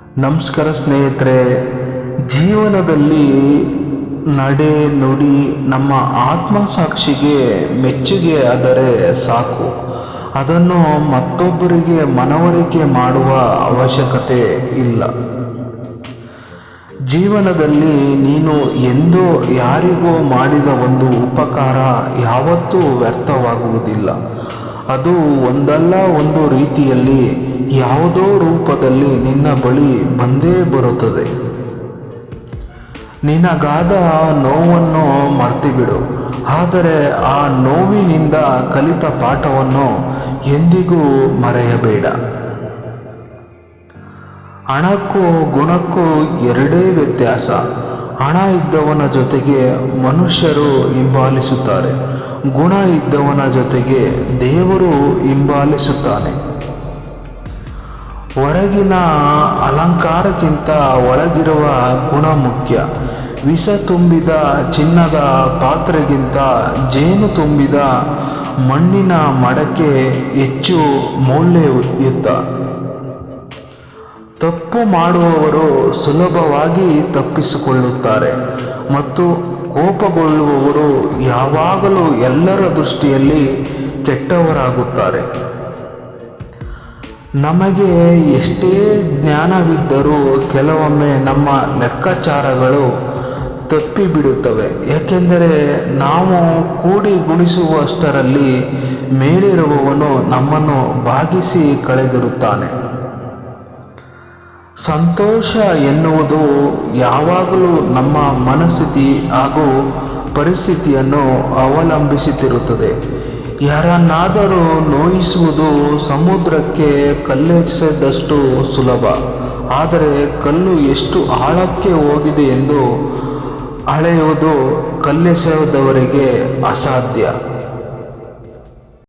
ನಮಸ್ಕಾರ ಸ್ನೇಹಿತರೆ, ಜೀವನದಲ್ಲಿ ನಡೆ ನುಡಿ ನಮ್ಮ ಆತ್ಮಸಾಕ್ಷಿಗೆ ಮೆಚ್ಚುಗೆ ಆದರೆ ಸಾಕು. ಅದನ್ನು ಮತ್ತೊಬ್ಬರಿಗೆ, ಮನವರಿಕೆ ಮಾಡುವ ಅವಶ್ಯಕತೆ ಇಲ್ಲ. ಜೀವನದಲ್ಲಿ ನೀನು ಎಂದೋ ಯಾರಿಗೋ ಮಾಡಿದ ಒಂದು ಉಪಕಾರ ಯಾವತ್ತೂ ವ್ಯರ್ಥವಾಗುವುದಿಲ್ಲ. ಅದು ಒಂದಲ್ಲ ಒಂದು ರೀತಿಯಲ್ಲಿ ಯಾವುದೋ ರೂಪದಲ್ಲಿ ನಿನ್ನ ಬಳಿ ಬಂದೇ ಬರುತ್ತದೆ. ನಿನಗಾದ ನೋವನ್ನು ಮರ್ತಿಬಿಡು. ಆದರೆ ಆ ನೋವಿನಿಂದ ಕಲಿತ ಪಾಠವನ್ನು ಎಂದಿಗೂ ಮರೆಯಬೇಡ. ಹಣಕ್ಕೂ ಗುಣಕ್ಕೂ ಎರಡೇ ವ್ಯತ್ಯಾಸ. ಹಣ ಇದ್ದವನ ಜೊತೆಗೆ ಮನುಷ್ಯರು ಹಿಂಬಾಲಿಸುತ್ತಾರೆ. ಗುಣ ಇದ್ದವನ ಜೊತೆಗೆ ದೇವರು ಹಿಂಬಾಲಿಸುತ್ತಾನೆ. ಹೊರಗಿನ ಅಲಂಕಾರಕ್ಕಿಂತ ಒಳಗಿರುವ ಗುಣ ಮುಖ್ಯ. ವಿಷ ತುಂಬಿದ ಚಿನ್ನದ ಪಾತ್ರೆಗಿಂತ ಜೇನು ತುಂಬಿದ ಮಣ್ಣಿನ ಮಡಕೆ ಹೆಚ್ಚು ಮೌಲ್ಯಯುತ. ತಪ್ಪು ಮಾಡುವವರು ಸುಲಭವಾಗಿ ತಪ್ಪಿಸಿಕೊಳ್ಳುತ್ತಾರೆ ಮತ್ತು ಕೋಪಗೊಳ್ಳುವವರು ಯಾವಾಗಲೂ ಎಲ್ಲರ ದೃಷ್ಟಿಯಲ್ಲಿ ಕೆಟ್ಟವರಾಗುತ್ತಾರೆ. ನಮಗೆ ಎಷ್ಟೇ ಜ್ಞಾನವಿದ್ದರೂ ಕೆಲವೊಮ್ಮೆ ನಮ್ಮ ಲೆಕ್ಕಾಚಾರಗಳು ತಪ್ಪಿಬಿಡುತ್ತವೆ. ಏಕೆಂದರೆ ನಾವು ಕೂಡಿ ಗುಣಿಸುವಷ್ಟರಲ್ಲಿ ಮೇಲಿರುವವನು ನಮ್ಮನ್ನು ಭಾಗಿಸಿ ಕಳೆದಿರುತ್ತಾನೆ. ಸಂತೋಷ ಎನ್ನುವುದು ಯಾವಾಗಲೂ ನಮ್ಮ ಮನಸ್ಥಿತಿ ಹಾಗೂ ಪರಿಸ್ಥಿತಿಯನ್ನು ಅವಲಂಬಿಸುತ್ತಿರುತ್ತದೆ ಯಾರನ್ನಾದರೂ ನೋಯಿಸುವುದು ಸಮುದ್ರಕ್ಕೆ ಕಲ್ಲೆಸೆದಷ್ಟು ಸುಲಭ. ಆದರೆ ಕಲ್ಲು ಎಷ್ಟು ಆಳಕ್ಕೆ ಹೋಗಿದೆ ಎಂದು ಅಳೆಯುವುದು ಕಲ್ಲೆಸೆದವರಿಗೆ ಅಸಾಧ್ಯ.